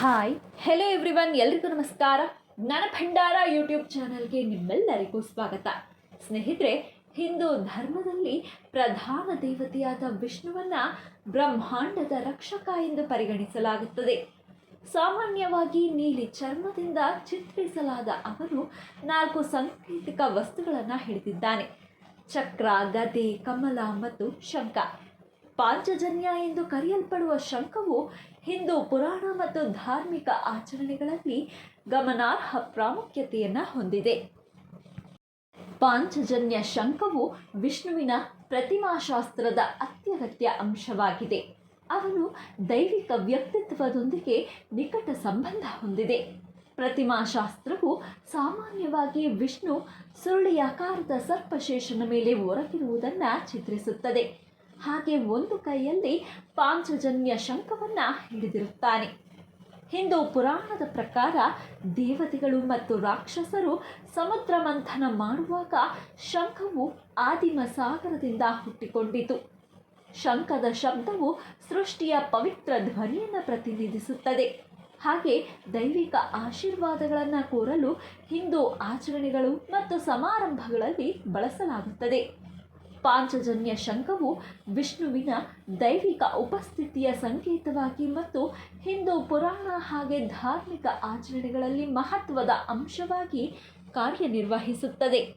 Hi hello everyone ಎಲ್ರಿಗೂ ನಮಸ್ಕಾರ. ಜ್ಞಾನ ಭಂಡಾರ ಯೂಟ್ಯೂಬ್ ಚಾನಲ್ಗೆ ನಿಮ್ಮೆಲ್ಲರಿಗೂ ಸ್ವಾಗತ. ಸ್ನೇಹಿತರೆ, ಹಿಂದೂ ಧರ್ಮದಲ್ಲಿ ಪ್ರಧಾನ ದೇವತೆಯಾದ ವಿಷ್ಣುವನ್ನ ಬ್ರಹ್ಮಾಂಡದ ರಕ್ಷಕ ಎಂದು ಪರಿಗಣಿಸಲಾಗುತ್ತದೆ. ಸಾಮಾನ್ಯವಾಗಿ ನೀಲಿ ಚರ್ಮದಿಂದ ಚಿತ್ರಿಸಲಾದ ಅವನು ನಾಲ್ಕು ಸಾಂಕೇತಿಕ ವಸ್ತುಗಳನ್ನು ಹಿಡಿದಿದ್ದಾನೆ. ಚಕ್ರ ಗದೆ ಕಮಲ ಮತ್ತು ಶಂಖ. ಪಾಂಚಜನ್ಯ ಎಂದು ಕರೆಯಲ್ಪಡುವ ಶಂಖವು ಹಿಂದೂ ಪುರಾಣ ಮತ್ತು ಧಾರ್ಮಿಕ ಆಚರಣೆಗಳಲ್ಲಿ ಗಮನಾರ್ಹ ಪ್ರಾಮುಖ್ಯತೆಯನ್ನು ಹೊಂದಿದೆ. ಪಾಂಚಜನ್ಯ ಶಂಖವು ವಿಷ್ಣುವಿನ ಪ್ರತಿಮಾಶಾಸ್ತ್ರದ ಅತ್ಯಗತ್ಯ ಅಂಶವಾಗಿದೆ. ಅವನು ದೈವಿಕ ವ್ಯಕ್ತಿತ್ವದೊಂದಿಗೆ ನಿಕಟ ಸಂಬಂಧ ಹೊಂದಿದೆ. ಪ್ರತಿಮಾಶಾಸ್ತ್ರವು ಸಾಮಾನ್ಯವಾಗಿ ವಿಷ್ಣು ಸುರುಳಿಯಾಕಾರದ ಸರ್ಪಶೇಷನ ಮೇಲೆ ಹೊರಗಿರುವುದನ್ನು ಚಿತ್ರಿಸುತ್ತದೆ. ಹಾಗೆ ಒಂದು ಕೈಯಲ್ಲಿ ಪಾಂಚಜನ್ಯ ಶಂಖವನ್ನು ಹಿಡಿದಿರುತ್ತಾನೆ. ಹಿಂದೂ ಪುರಾಣದ ಪ್ರಕಾರ ದೇವತೆಗಳು ಮತ್ತು ರಾಕ್ಷಸರು ಸಮುದ್ರ ಮಂಥನ ಮಾಡುವಾಗ ಶಂಖವು ಆದಿಮ ಸಾಗರದಿಂದ ಹುಟ್ಟಿಕೊಂಡಿತು. ಶಂಖದ ಶಬ್ದವು ಸೃಷ್ಟಿಯ ಪವಿತ್ರ ಧ್ವನಿಯನ್ನು ಪ್ರತಿನಿಧಿಸುತ್ತದೆ. ಹಾಗೆ ದೈವಿಕ ಆಶೀರ್ವಾದಗಳನ್ನು ಕೋರಲು ಹಿಂದೂ ಆಚರಣೆಗಳು ಮತ್ತು ಸಮಾರಂಭಗಳಲ್ಲಿ ಬಳಸಲಾಗುತ್ತದೆ. ಪಾಂಚಜನ್ಯ ಶಂಖವು ವಿಷ್ಣುವಿನ ದೈವಿಕ ಉಪಸ್ಥಿತಿಯ ಸಂಕೇತವಾಗಿ ಮತ್ತು ಹಿಂದೂ ಪುರಾಣ ಹಾಗೆ ಧಾರ್ಮಿಕ ಆಚರಣೆಗಳಲ್ಲಿ ಮಹತ್ವದ ಅಂಶವಾಗಿ ಕಾರ್ಯನಿರ್ವಹಿಸುತ್ತದೆ.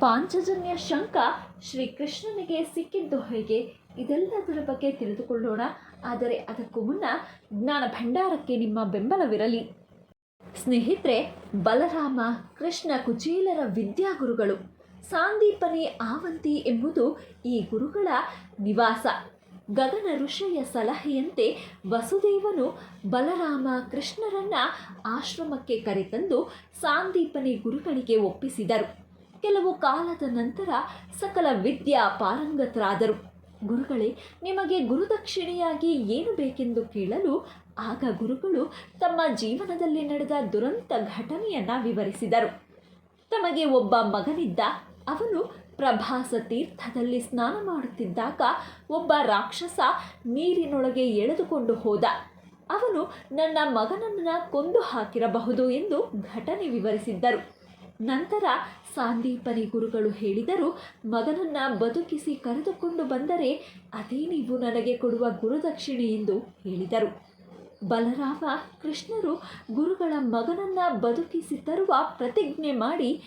ಪಾಂಚಜನ್ಯ ಶಂಖ ಶ್ರೀಕೃಷ್ಣನಿಗೆ ಸಿಕ್ಕಿದ್ದು ಹೇಗೆ? ಇದೆಲ್ಲದರ ಬಗ್ಗೆ ತಿಳಿದುಕೊಳ್ಳೋಣ. ಆದರೆ ಅದಕ್ಕೂ ಮುನ್ನ ಜ್ಞಾನ ಭಂಡಾರಕ್ಕೆ ನಿಮ್ಮ ಬೆಂಬಲವಿರಲಿ. ಸ್ನೇಹಿತರೆ, ಬಲರಾಮ ಕೃಷ್ಣ ಕುಚೇಲರ ವಿದ್ಯಾಗುರುಗಳು. ಸಾಂದೀಪನಿ ಆವಂತಿ ಎಂಬುದು ಈ ಗುರುಗಳ ನಿವಾಸ. ಗಗನ ಋಷಿಯ ಸಲಹೆಯಂತೆ ವಸುದೇವನು ಬಲರಾಮ ಕೃಷ್ಣರನ್ನ ಆಶ್ರಮಕ್ಕೆ ಕರೆತಂದು ಸಾಂದೀಪನಿ ಗುರುಗಳಿಗೆ ಒಪ್ಪಿಸಿದರು. ಕೆಲವು ಕಾಲದ ನಂತರ ಸಕಲ ವಿದ್ಯಾ ಪಾರಂಗತರಾದರು. ಗುರುಗಳೇ, ನಿಮಗೆ ಗುರುದಕ್ಷಿಣೆಯಾಗಿ ಏನು ಬೇಕೆಂದು ಕೇಳಲು ಆಗ ಗುರುಗಳು ತಮ್ಮ ಜೀವನದಲ್ಲಿ ನಡೆದ ದುರಂತ ಘಟನೆಯನ್ನು ವಿವರಿಸಿದರು. ತಮಗೆ ಒಬ್ಬ ಮಗನಿದ್ದ ಅವನು ಪ್ರಭಾಸ ತೀರ್ಥದಲ್ಲಿ ಸ್ನಾನ ಮಾಡುತ್ತಿದ್ದಾಗ ಒಬ್ಬ ರಾಕ್ಷಸ ನೀರಿನೊಳಗೆ ಎಳೆದುಕೊಂಡು ಹೋದ. ಅವನು, ನನ್ನ ಮಗನನ್ನು ಕೊಂದು ಹಾಕಿರಬಹುದು ಎಂದು ಘಟನೆ ವಿವರಿಸಿದ್ದರು. ನಂತರ ಸಾಂದೀಪನಿ ಗುರುಗಳು ಹೇಳಿದರು, ಮಗನನ್ನ ಬದುಕಿಸಿ ಕರೆದುಕೊಂಡು ಬಂದರೆ ಅದೇ ನೀವು ನನಗೆ ಕೊಡುವ ಗುರುದಕ್ಷಿಣೆ ಎಂದು ಹೇಳಿದರು. ಬಲರಾಮ ಕೃಷ್ಣರು ಗುರುಗಳ ಮಗನನ್ನ ಬದುಕಿಸಿ ತರುವ ಪ್ರತಿಜ್ಞೆ ಮಾಡಿ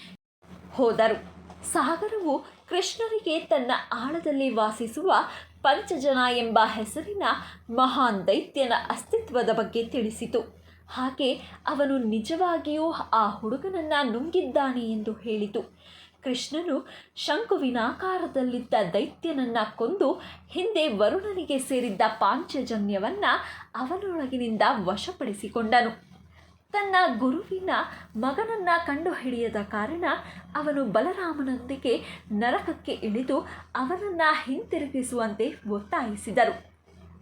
ಹೋದರು. ಸಾಗರವು ಕೃಷ್ಣರಿಗೆ ತನ್ನ ಆಳದಲ್ಲಿ ವಾಸಿಸುವ ಪಂಚಜನ ಎಂಬ ಹೆಸರಿನ ಮಹಾನ್ ದೈತ್ಯನ ಅಸ್ತಿತ್ವದ ಬಗ್ಗೆ ತಿಳಿಸಿತು. ಹಾಗೆ ಅವನು ನಿಜವಾಗಿಯೂ ಆ ಹುಡುಗನನ್ನು ನುಂಗಿದ್ದಾನೆ ಎಂದು ಹೇಳಿತು. ಕೃಷ್ಣನು ಶಂಕುವಿನಾಕಾರದಲ್ಲಿದ್ದ ದೈತ್ಯನನ್ನ ಕೊಂದು ಹಿಂದೆ ವರುಣನಿಗೆ ಸೇರಿದ್ದ ಪಾಂಚಜನ್ಯವನ್ನು ಅವನೊಳಗಿನಿಂದ ವಶಪಡಿಸಿಕೊಂಡನು. ತನ್ನ ಗುರುವಿನ ಮಗನನ್ನ ಕಂಡುಹಿಡಿಯದ ಕಾರಣ ಅವನು ಬಲರಾಮನೊಂದಿಗೆ ನರಕಕ್ಕೆ ಇಳಿದು ಅವನನ್ನು ಹಿಂತಿರುಗಿಸುವಂತೆ ಒತ್ತಾಯಿಸಿದರು.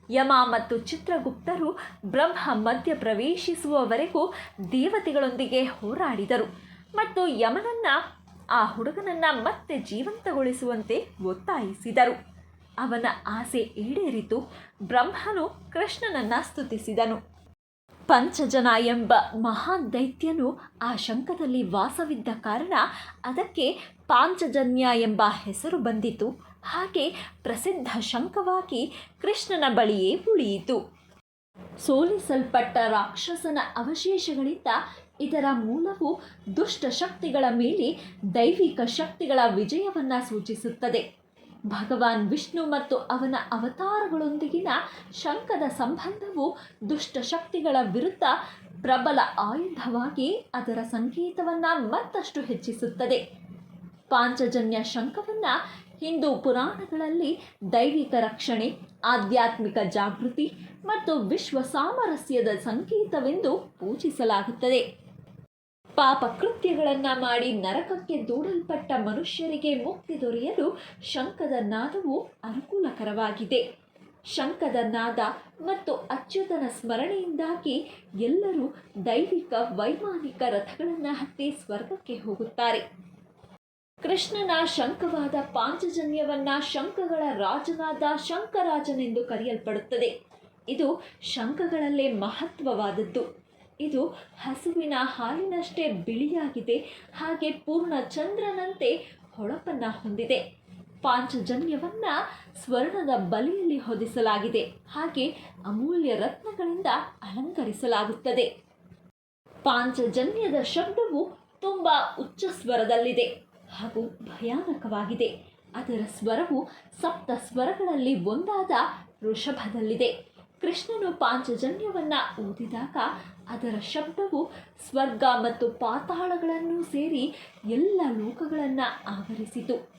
ಯಮ ಮತ್ತು ಚಿತ್ರಗುಪ್ತರು ಬ್ರಹ್ಮ ಮಧ್ಯ ಪ್ರವೇಶಿಸುವವರೆಗೂ ದೇವತೆಗಳೊಂದಿಗೆ ಹೋರಾಡಿದರು ಮತ್ತು ಯಮನನ್ನ, ಆ ಹುಡುಗನನ್ನ ಮತ್ತೆ ಜೀವಂತಗೊಳಿಸುವಂತೆ ಒತ್ತಾಯಿಸಿದರು. ಅವನ ಆಸೆ ಈಡೇರಿತು. ಬ್ರಹ್ಮನು ಕೃಷ್ಣನನ್ನ ಸ್ತುತಿಸಿದನು. ಪಂಚಜನ ಎಂಬ ಮಹಾನ್ ದೈತ್ಯನು ಆ ಶಂಖದಲ್ಲಿ ವಾಸವಿದ್ದ ಕಾರಣ ಅದಕ್ಕೆ ಪಾಂಚಜನ್ಯ ಎಂಬ ಹೆಸರು ಬಂದಿತು. ಹಾಗೆ ಪ್ರಸಿದ್ಧ ಶಂಖವಾಗಿ ಕೃಷ್ಣನ ಬಳಿಯೇ ಉಳಿಯಿತು. ಸೋಲಿಸಲ್ಪಟ್ಟ ರಾಕ್ಷಸನ ಅವಶೇಷಗಳಿಂದ ಇದರ ಮೂಲವು ದುಷ್ಟ ಶಕ್ತಿಗಳ ಮೇಲೆ ದೈವಿಕ ಶಕ್ತಿಗಳ ವಿಜಯವನ್ನು ಸೂಚಿಸುತ್ತದೆ. ಭಗವಾನ್ ವಿಷ್ಣು ಮತ್ತು ಅವನ ಅವತಾರಗಳೊಂದಿಗಿನ ಶಂಖದ ಸಂಬಂಧವು ದುಷ್ಟ ಶಕ್ತಿಗಳ ವಿರುದ್ಧ ಪ್ರಬಲ ಆಯುಧವಾಗಿ ಅದರ ಸಂಕೇತವನ್ನು ಮತ್ತಷ್ಟು ಹೆಚ್ಚಿಸುತ್ತದೆ. ಪಾಂಚಜನ್ಯ ಶಂಖವನ್ನು ಹಿಂದೂ ಪುರಾಣಗಳಲ್ಲಿ ದೈವಿಕ ರಕ್ಷಣೆ, ಆಧ್ಯಾತ್ಮಿಕ ಜಾಗೃತಿ ಮತ್ತು ವಿಶ್ವ ಸಾಮರಸ್ಯದ ಸಂಕೇತವೆಂದು ಪೂಜಿಸಲಾಗುತ್ತದೆ. ಪಾಪ ಕೃತ್ಯಗಳನ್ನು ಮಾಡಿ ನರಕಕ್ಕೆ ದೂಡಲ್ಪಟ್ಟ ಮನುಷ್ಯರಿಗೆ ಮುಕ್ತಿ ದೊರೆಯಲು ಶಂಖದ ನಾದವು ಅನುಕೂಲಕರವಾಗಿದೆ. ಶಂಖದ ನಾದ ಮತ್ತು ಅಚ್ಯುತನ ಸ್ಮರಣೆಯಿಂದಾಗಿ ಎಲ್ಲರೂ ದೈವಿಕ ವೈಮಾನಿಕ ರಥಗಳನ್ನು ಹತ್ತಿ ಸ್ವರ್ಗಕ್ಕೆ ಹೋಗುತ್ತಾರೆ. ಕೃಷ್ಣನ ಶಂಖವಾದ ಪಾಂಚಜನ್ಯವನ್ನ ಶಂಖಗಳ ರಾಜನಾದ ಶಂಕರಾಜನೆಂದು ಕರೆಯಲ್ಪಡುತ್ತದೆ. ಇದು ಶಂಖಗಳಲ್ಲೇ ಮಹತ್ವವಾದದ್ದು. ಇದು ಹಸುವಿನ ಹಾಲಿನಷ್ಟೇ ಬಿಳಿಯಾಗಿದೆ. ಹಾಗೆ ಪೂರ್ಣ ಚಂದ್ರನಂತೆ ಹೊಳಪನ್ನು ಹೊಂದಿದೆ. ಪಾಂಚಜನ್ಯವನ್ನ ಸ್ವರ್ಣದ ಬಲೆಯಲ್ಲಿ ಹೊದಿಸಲಾಗಿದೆ. ಹಾಗೆ ಅಮೂಲ್ಯ ರತ್ನಗಳಿಂದ ಅಲಂಕರಿಸಲಾಗುತ್ತದೆ. ಪಾಂಚಜನ್ಯದ ಶಬ್ದವು ತುಂಬ ಉಚ್ಚ ಸ್ವರದಲ್ಲಿದೆ ಹಾಗೂ ಭಯಾನಕವಾಗಿದೆ. ಅದರ ಸ್ವರವು ಸಪ್ತ ಸ್ವರಗಳಲ್ಲಿ ಒಂದಾದ ಋಷಭದಲ್ಲಿದೆ. ಕೃಷ್ಣನು ಪಾಂಚಜನ್ಯವನ್ನ ಓದಿದಾಗ ಅದರ ಶಬ್ದವು ಸ್ವರ್ಗ ಮತ್ತು ಪಾತಾಳಗಳನ್ನು ಸೇರಿ ಎಲ್ಲ ಲೋಕಗಳನ್ನು ಆವರಿಸಿತು.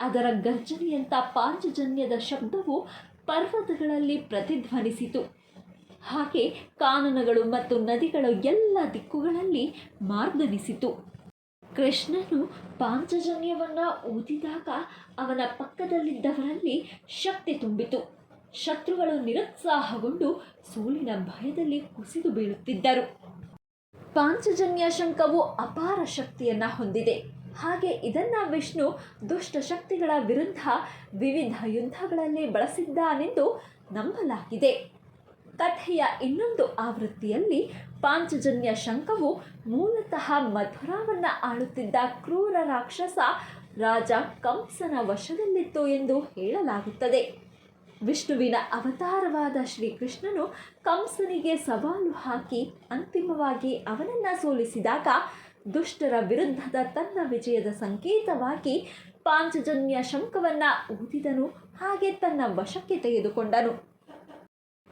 ಅದರ ಗರ್ಜನೆಯಂಥ ಪಾಂಚಜನ್ಯದ ಶಬ್ದವು ಪರ್ವತಗಳಲ್ಲಿ ಪ್ರತಿಧ್ವನಿಸಿತು. ಹಾಗೆ ಕಾನನಗಳು ಮತ್ತು ನದಿಗಳು ಎಲ್ಲ ದಿಕ್ಕುಗಳಲ್ಲಿ ಮಾರ್ದನಿಸಿತು ಕೃಷ್ಣನು ಪಾಂಚಜನ್ಯವನ್ನು ಓದಿದಾಗ ಅವನ ಪಕ್ಕದಲ್ಲಿದ್ದವರಲ್ಲಿ ಶಕ್ತಿ ತುಂಬಿತು. ಶತ್ರುಗಳು ನಿರುತ್ಸಾಹಗೊಂಡು ಸೋಲಿನ ಭಯದಲ್ಲಿ ಕುಸಿದು ಬೀಳುತ್ತಿದ್ದರು. ಪಾಂಚಜನ್ಯ ಶಂಕವು ಅಪಾರ ಶಕ್ತಿಯನ್ನ ಹೊಂದಿದೆ. ಹಾಗೆ ಇದನ್ನ ವಿಷ್ಣು ದುಷ್ಟ ಶಕ್ತಿಗಳ ವಿರುದ್ಧ ವಿವಿಧ ಯುದ್ಧಗಳಲ್ಲಿ ಬಳಸಿದ್ದಾನೆಂದು ನಂಬಲಾಗಿದೆ. ಕಥೆಯ ಇನ್ನೊಂದು ಆವೃತ್ತಿಯಲ್ಲಿ ಪಾಂಚಜನ್ಯ ಶಂಕವು ಮೂಲತಃ ಮಥುರಾವನ್ನ ಆಳುತ್ತಿದ್ದ ಕ್ರೂರ ರಾಕ್ಷಸ ರಾಜ ಕಂಸನ ವಶದಲ್ಲಿತ್ತು ಎಂದು ಹೇಳಲಾಗುತ್ತದೆ. ವಿಷ್ಣುವಿನ ಅವತಾರವಾದ ಶ್ರೀಕೃಷ್ಣನು ಕಂಸನಿಗೆ ಸವಾಲು ಹಾಕಿ ಅಂತಿಮವಾಗಿ ಅವನನ್ನು ಸೋಲಿಸಿದಾಗ ದುಷ್ಟರ ವಿರುದ್ಧದ ತನ್ನ ವಿಜಯದ ಸಂಕೇತವಾಗಿ ಪಾಂಚಜನ್ಯ ಶಂಖವನ್ನು ಊದಿದನು. ಹಾಗೆ ತನ್ನ ವಶಕ್ಕೆ ತೆಗೆದುಕೊಂಡನು.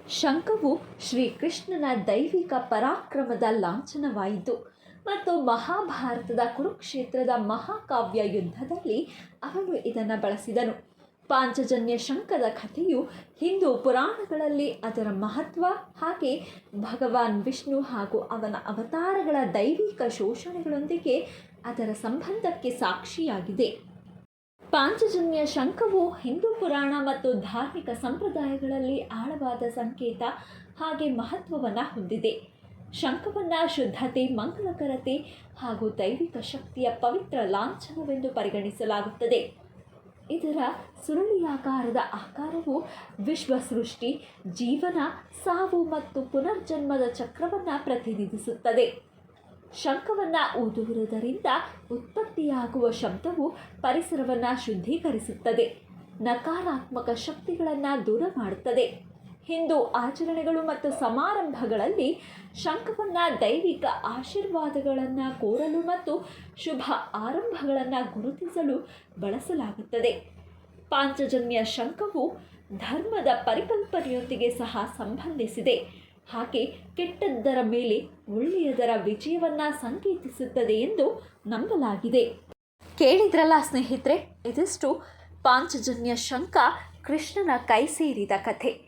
ಶಂಖವು ಶ್ರೀಕೃಷ್ಣನ ದೈವಿಕ ಪರಾಕ್ರಮದ ಲಾಂಛನವಾಯಿತು. ಮತ್ತು ಮಹಾಭಾರತದ ಕುರುಕ್ಷೇತ್ರದ ಮಹಾಕಾವ್ಯ ಯುದ್ಧದಲ್ಲಿ ಅವನು ಇದನ್ನು ಬಳಸಿದನು. ಪಾಂಚಜನ್ಯ ಶಂಕದ ಕಥೆಯು ಹಿಂದೂ ಪುರಾಣಗಳಲ್ಲಿ ಅದರ ಮಹತ್ವ ಹಾಗೆ ಭಗವಾನ್ ವಿಷ್ಣು ಹಾಗೂ ಅವನ ಅವತಾರಗಳ ದೈವಿಕ ಶೋಷಣೆಗಳೊಂದಿಗೆ ಅದರ ಸಂಬಂಧಕ್ಕೆ ಸಾಕ್ಷಿಯಾಗಿದೆ. ಪಾಂಚಜನ್ಯ ಶಂಖವು ಹಿಂದೂ ಪುರಾಣ ಮತ್ತು ಧಾರ್ಮಿಕ ಸಂಪ್ರದಾಯಗಳಲ್ಲಿ ಆಳವಾದ ಸಂಕೇತ ಹಾಗೆ ಮಹತ್ವವನ್ನು ಹೊಂದಿದೆ. ಶಂಖವನ್ನು ಶುದ್ಧತೆ, ಮಂಗಳಕರತೆ ಹಾಗೂ ದೈವಿಕ ಶಕ್ತಿಯ ಪವಿತ್ರ ಲಾಂಛನವೆಂದು ಪರಿಗಣಿಸಲಾಗುತ್ತದೆ. ಇದರ ಸುರುಳಿಯಾಕಾರದ ಆಕಾರವು ವಿಶ್ವ ಸೃಷ್ಟಿ ಜೀವನ, ಸಾವು ಮತ್ತು ಪುನರ್ಜನ್ಮದ ಚಕ್ರವನ್ನು ಪ್ರತಿನಿಧಿಸುತ್ತದೆ. ಶಂಖವನ್ನು ಊದುವುದರಿಂದ ಉತ್ಪತ್ತಿಯಾಗುವ ಶಬ್ದವು ಪರಿಸರವನ್ನು ಶುದ್ಧೀಕರಿಸುತ್ತದೆ. ನಕಾರಾತ್ಮಕ ಶಕ್ತಿಗಳನ್ನು ದೂರ ಮಾಡುತ್ತದೆ. ಹಿಂದೂ ಆಚರಣೆಗಳು ಮತ್ತು ಸಮಾರಂಭಗಳಲ್ಲಿ ಶಂಖವನ್ನು ದೈವಿಕ ಆಶೀರ್ವಾದಗಳನ್ನು ಕೋರಲು ಮತ್ತು ಶುಭ ಆರಂಭಗಳನ್ನು ಗುರುತಿಸಲು ಬಳಸಲಾಗುತ್ತದೆ. ಪಾಂಚಜನ್ಯ ಶಂಖವು ಧರ್ಮದ ಪರಿಕಲ್ಪನೆಯೊಂದಿಗೆ ಸಹ ಸಂಬಂಧಿಸಿದೆ. ಹಾಗೆ ಕೆಟ್ಟದ್ದರ ಮೇಲೆ ಒಳ್ಳೆಯದರ ವಿಜಯವನ್ನು ಸಂಕೇತಿಸುತ್ತದೆ ಎಂದು ನಂಬಲಾಗಿದೆ. ಕೇಳಿದ್ರಲ್ಲ ಸ್ನೇಹಿತರೆ, ಇದಿಷ್ಟು ಪಾಂಚಜನ್ಯ ಶಂಖ ಕೃಷ್ಣನ ಕೈ ಸೇರಿದ ಕಥೆ.